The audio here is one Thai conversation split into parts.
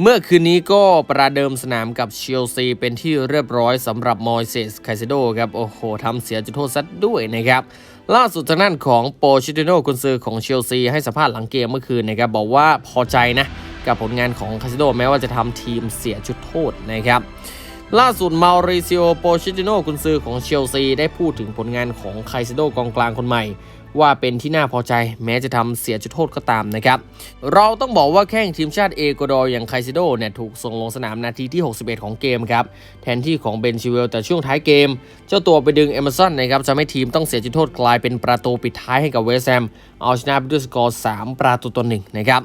เมื่อคืนนี้ก็ประเดิมสนามกับเชลซีเป็นที่เรียบร้อยสำหรับมอยเซสไคเซโดครับ โอ้โหทำเสียจุดโทษซัดด้วยนะครับ ล่าสุดทางด้านของโปชิติโนกุนซือของเชลซีให้สัมภาษณ์หลังเกมเมื่อคืนนะครับ บอกว่าพอใจนะ กับผลงานของไคเซโดแม้ว่าจะทำทีมเสียจุดโทษนะครับ ล่าสุดมาริซิโอโปชิติโนกุนซือของเชลซีได้พูดถึงผลงานของไคเซโดกองกลางคนใหม่ ว่าเป็นที่น่าพอใจแม้จะทำเสียจุดโทษก็ตามนะครับ เราต้องบอกว่าแข้งทีมชาติเอกวาดอร์อย่างไคซโดเนี่ยถูกส่งลงสนามนาทีที่ 61 ของเกมครับ แทนที่ของเบนชิเวลแต่ช่วงท้ายเกม เจ้าตัวไปดึงเอเมอร์สันนะครับจะให้ทีมต้องเสียจุดโทษกลายเป็นประตูปิดท้ายให้กับเวสแฮมเอาชนะไปด้วยสกอร์ 3 ประตูต่อหนึ่งนะครับ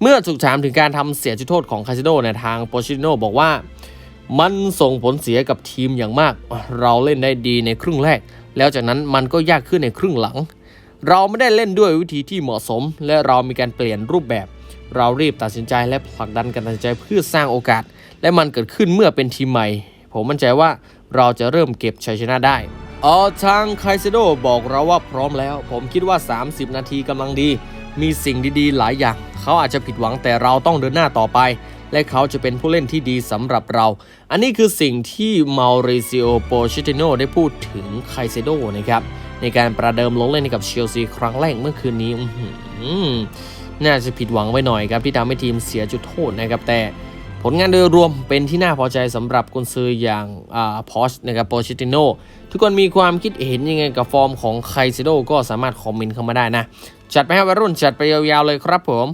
เมื่อถูกถามถึงการทำเสียจุดโทษของไคซโดเนี่ยทางโปชิโนบอกว่า มันส่งผลเสียกับทีมอย่างมาก เราเล่นได้ดีในครึ่งแรก แล้วจากนั้นมันก็ยากขึ้นในครึ่งหลัง เราไม่ได้เล่นด้วยวิธีที่เหมาะสม และเรามีการเปลี่ยนรูปแบบ เรารีบตัดสินใจและผลักดันการตัดสินใจเพื่อสร้างโอกาส และมันเกิดขึ้นเมื่อเป็นทีมใหม่ ผมมั่นใจว่าเราจะเริ่มเก็บชัยชนะได้เออทางไคเซโดบอกเราว่าพร้อมแล้ว ผมคิดว่า 30 นาทีกำลังดี มีสิ่งดีๆ หลายอย่าง เขาอาจจะผิดหวังแต่เราต้องเดินหน้าต่อไป และเขาจะเป็นผู้เล่นที่ดีสำหรับเรา อันนี้คือสิ่งที่มาริซิโอโปชิติโนได้พูดถึงไคเซโดนะครับ ในการประเดิมลงเล่นกับเชลซีครั้งแรกเมื่อคืนนี้น่าจะผิดหวังไว้หน่อยครับที่ทำให้ทีมเสียจุดโทษนะครับแต่ผลงานโดยรวมเป็นที่น่าพอใจสำหรับกุนซืออย่างอาพอชนะครับโปชิติโนทุกคนมีความคิดเห็นยังไงกับฟอร์มของไคเซโดก็สามารถคอมเมนต์เข้ามาได้นะ จัดไปให้วัยรุ่นจัดไปยาวๆเลยครับผม